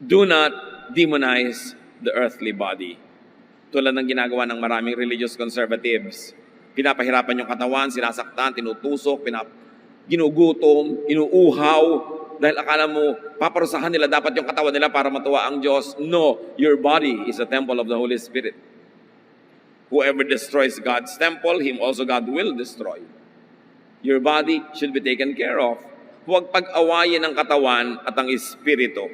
Do not demonize the earthly body. Tulad ng ginagawa ng maraming religious conservatives. Pinapahirapan yung katawan, sinasaktan, tinutusok, pinap ginugutom, inuuhaw, dahil akala mo, paparusahan nila dapat yung katawan nila para matuwa ang Diyos. No, your body is a temple of the Holy Spirit. Whoever destroys God's temple, him also God will destroy. Your body should be taken care of. Huwag pag-awayin ang katawan at ang espiritu.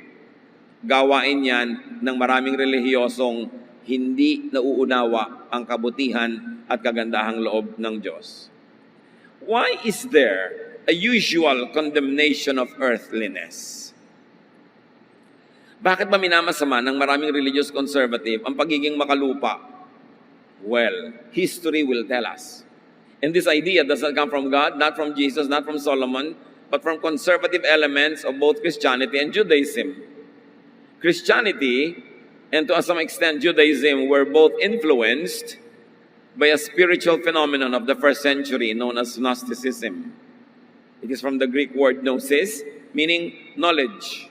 Gawain yan ng maraming relihiyosong hindi nauunawa ang kabutihan at kagandahang loob ng Diyos. Why is there a usual condemnation of earthliness? Bakit ba minamasama ng maraming religious conservative ang pagiging makalupa? Well, history will tell us. And this idea does not come from God, not from Jesus, not from Solomon, but from conservative elements of both Christianity and Judaism. Christianity, and to some extent Judaism, were both influenced by a spiritual phenomenon of the first century known as Gnosticism. It is from the Greek word gnosis, meaning knowledge.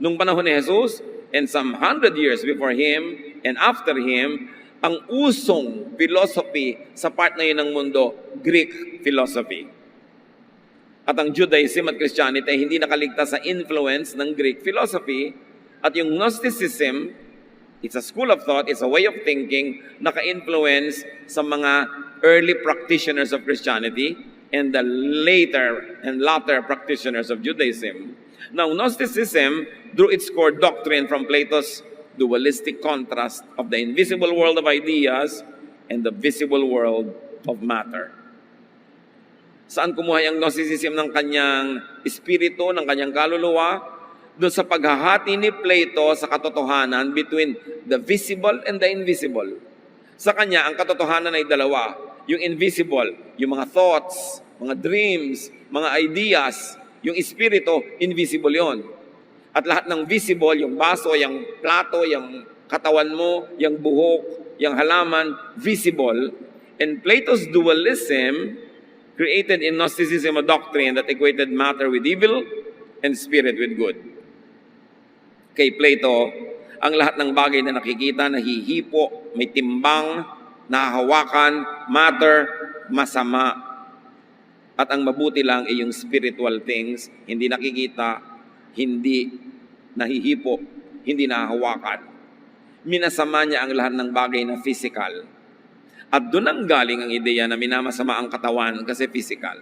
Nung panahon ni Jesus, and some hundred years before Him and after Him, ang usong philosophy sa part na yun ng mundo, Greek philosophy. At ang Judaism at Christianity ay hindi nakaligtas sa influence ng Greek philosophy. At yung Gnosticism, it's a school of thought, it's a way of thinking, naka-influence sa mga early practitioners of Christianity and the later and latter practitioners of Judaism. Now, Gnosticism drew its core doctrine from Plato's dualistic contrast of the invisible world of ideas and the visible world of matter. Saan kumuha ang Gnosticism ng kanyang espiritu, ng kanyang kaluluwa? Doon sa paghahati ni Plato sa katotohanan between the visible and the invisible. Sa kanya, ang katotohanan ay dalawa. Yung invisible, yung mga thoughts, mga dreams, mga ideas, yung espiritu, invisible yon. At lahat ng visible, yung baso, yung plato, yung katawan mo, yung buhok, yung halaman, visible. And Plato's dualism created in Gnosticism a doctrine that equated matter with evil and spirit with good. Kay Plato, ang lahat ng bagay na nakikita, nahihipo, may timbang, nahahawakan, matter, masama. At ang mabuti lang ay yung spiritual things, hindi nakikita, hindi nahihipo, hindi nahahawakan. Minasama niya ang lahat ng bagay na physical. At doon ang galing ang ideya na minamasama ang katawan kasi physical.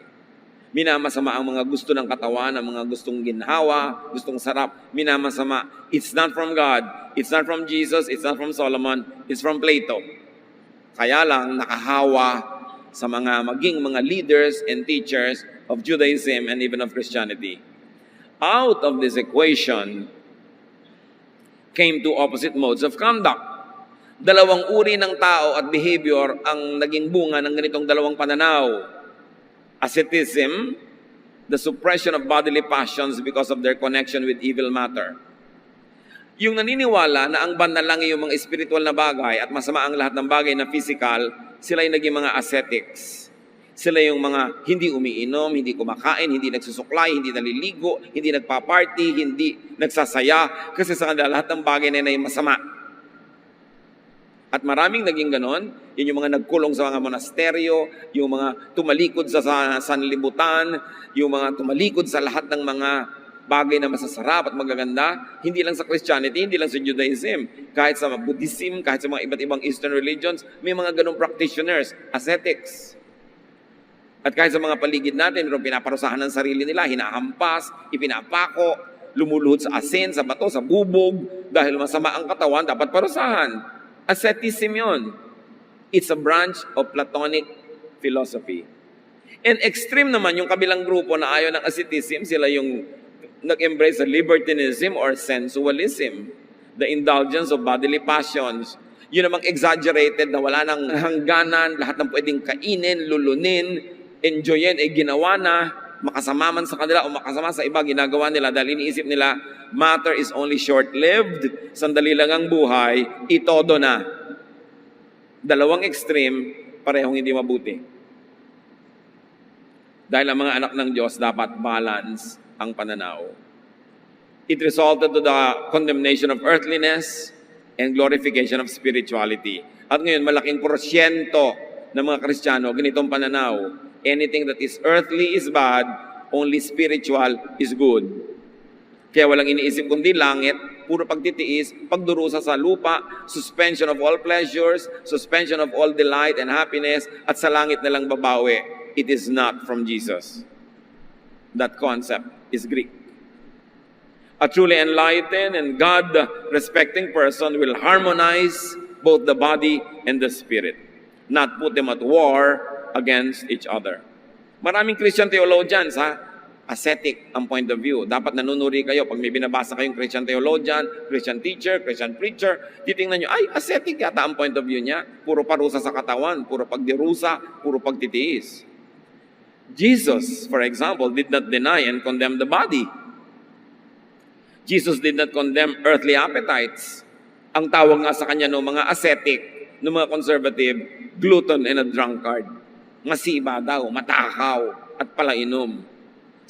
Minamasama ang mga gusto ng katawan, ang mga gustong ginhawa, gustong sarap. Minamasama. It's not from God. It's not from Jesus. It's not from Solomon. It's from Plato. Kaya lang nakahawa sa mga maging mga leaders and teachers of Judaism and even of Christianity. Out of this equation came two opposite modes of conduct. Dalawang uri ng tao at behavior ang naging bunga ng ganitong dalawang pananaw. Asceticism, the suppression of bodily passions because of their connection with evil matter. Yung naniniwala na ang banal lang yung mga spiritual na bagay at masama ang lahat ng bagay na physical, sila yung naging mga ascetics. Sila yung mga hindi umiinom, hindi kumakain, hindi nagsusuklay, hindi naliligo, hindi nagpa-party, hindi nagsasaya, kasi sa kanila lahat ng bagay na yun ay masama. At maraming naging ganon, yun yung mga nagkulong sa mga monasteryo, yung mga tumalikod sa sa- sanlibutan, yung mga tumalikod sa lahat ng mga bagay na masasarap at magaganda, hindi lang sa Christianity, hindi lang sa Judaism, kahit sa Buddhism, kahit sa mga iba't ibang Eastern religions, may mga ganong practitioners, ascetics. At kahit sa mga paligid natin, mayroong pinaparusahan ng sarili nila, hinahampas, ipinapako, lumuluhod sa asin, sa bato, sa bubog, dahil masama ang katawan, dapat parusahan. Asceticism yun. It's a branch of Platonic philosophy. And extreme naman yung kabilang grupo na ayaw ng asceticism, sila yung nag-embrace sa libertinism or sensualism, the indulgence of bodily passions. Yun namang exaggerated na wala nang hangganan, lahat ng pwedeng kainin, lulunin, enjoyin, eh ginawa na, makasama man sa kanila o makasama sa iba, ginagawa nila dahil iniisip nila, matter is only short-lived, sandali lang ang buhay, itodo na. Dalawang extreme, parehong hindi mabuti. Dahil ang mga anak ng Diyos dapat balance ang pananaw. It resulted to the condemnation of earthliness and glorification of spirituality. At ngayon, malaking porsyento ng mga Kristiyano, ganitong pananaw, anything that is earthly is bad, only spiritual is good. Kaya walang iniisip kundi langit, puro pagtitiis, pagdurusa sa lupa, suspension of all pleasures, suspension of all delight and happiness, at sa langit na lang babawi. It is not from Jesus. That concept is Greek. A truly enlightened and God-respecting person will harmonize both the body and the spirit, not put them at war against each other. Maraming Christian theologians, ha? Ascetic ang point of view. Dapat nanunuri kayo pag may binabasa kayong Christian theologian, Christian teacher, Christian preacher, titingnan nyo, ay, ascetic yata ang point of view niya. Puro parusa sa katawan, puro pagdirusa, puro pagtitiis. Jesus, for example, did not deny and condemn the body. Jesus did not condemn earthly appetites. Ang tawag nga sa kanya ng mga ascetic, ng mga conservative, glutton and a drunkard. Masiba daw, matakaw, at palainom.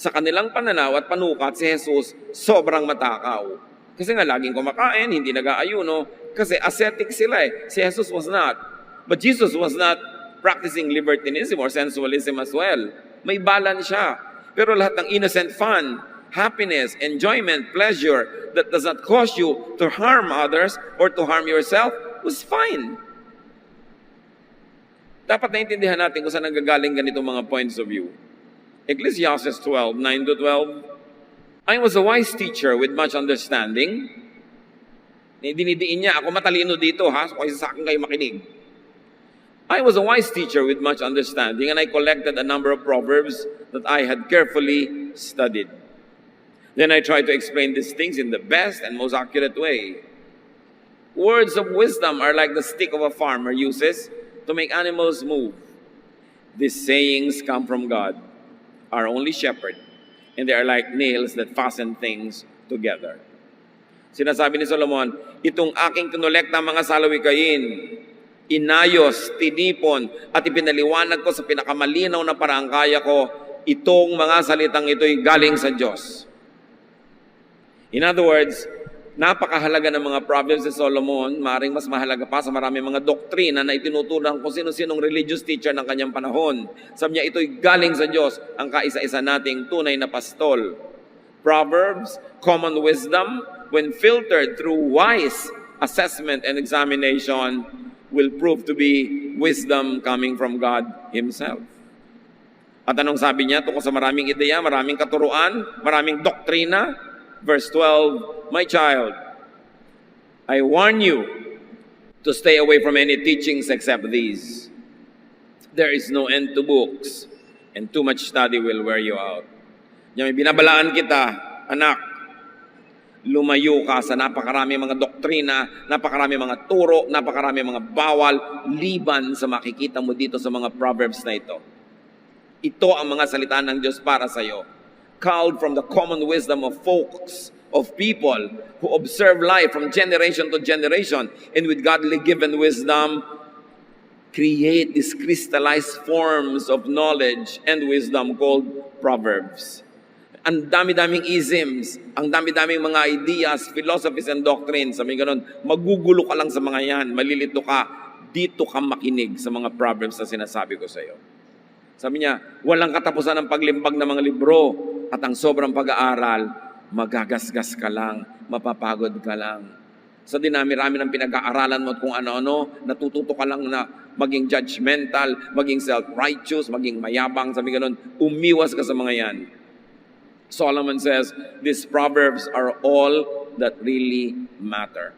Sa kanilang pananaw at panukat, si Jesus sobrang matakaw. Kasi nga laging kumakain, hindi nag-aayuno, kasi ascetic sila eh. Si Jesus was not. But Jesus was not practicing libertinism or sensualism as well. May balance siya. Pero lahat ng innocent fun, happiness, enjoyment, pleasure that does not cause you to harm others or to harm yourself was fine. Dapat naintindihan natin kung saan nanggagaling ganitong mga points of view. Ecclesiastes 12, 9 to 12. I was a wise teacher with much understanding. Dinidiin niya, ako matalino dito ha, so kaysa sa akin kayo makinig. I was a wise teacher with much understanding, and I collected a number of proverbs that I had carefully studied. Then I tried to explain these things in the best and most accurate way. Words of wisdom are like the stick of a farmer uses to make animals move. These sayings come from God, our only shepherd, and they are like nails that fasten things together. Sinasabi ni Solomon, itong aking kinolekta mga salawikain, inayos, tinipon, at ipinaliwanag ko sa pinakamalinaw na parang kaya ko, itong mga salitang ito'y galing sa Diyos. In other words, napakahalaga ng mga problems ni Solomon, maring mas mahalaga pa sa marami mga doktrina na itinutulang kung sino-sinong religious teacher ng kanyang panahon. Sabi niya, ito'y galing sa Diyos, ang kaisa-isa nating tunay na pastol. Proverbs, common wisdom, when filtered through wise assessment and examination, will prove to be wisdom coming from God Himself. At anong sabi niya tungkol sa maraming ideya, maraming katuruan, maraming doktrina? Verse 12, My child, I warn you to stay away from any teachings except these. There is no end to books, and too much study will wear you out. May binabalaan kita, anak, lumayo ka sa napakarami mga doktrina, napakarami mga turo, napakarami mga bawal, liban sa makikita mo dito sa mga proverbs na ito. Ito ang mga salita ng Diyos para sa iyo. Culled from the common wisdom of folks, of people who observe life from generation to generation and with godly given wisdom, create these crystallized forms of knowledge and wisdom called proverbs. Ang dami-daming isms, ang dami-daming mga ideas, philosophies and doctrines, sabi ganun, magugulo ka lang sa mga yan, malilito ka, dito ka makinig sa mga proverbs na sinasabi ko sa iyo. Sabi niya, walang katapusan ng paglimbag ng mga libro at ang sobrang pag-aaral, magagasgas ka lang, mapapagod ka lang. Sa dinami-rami ng pinag-aaralan mo at kung ano-ano, natututo ka lang na maging judgmental, maging self-righteous, maging mayabang, sabi ganun, umiwas ka sa mga yan. Solomon says, these proverbs are all that really matter.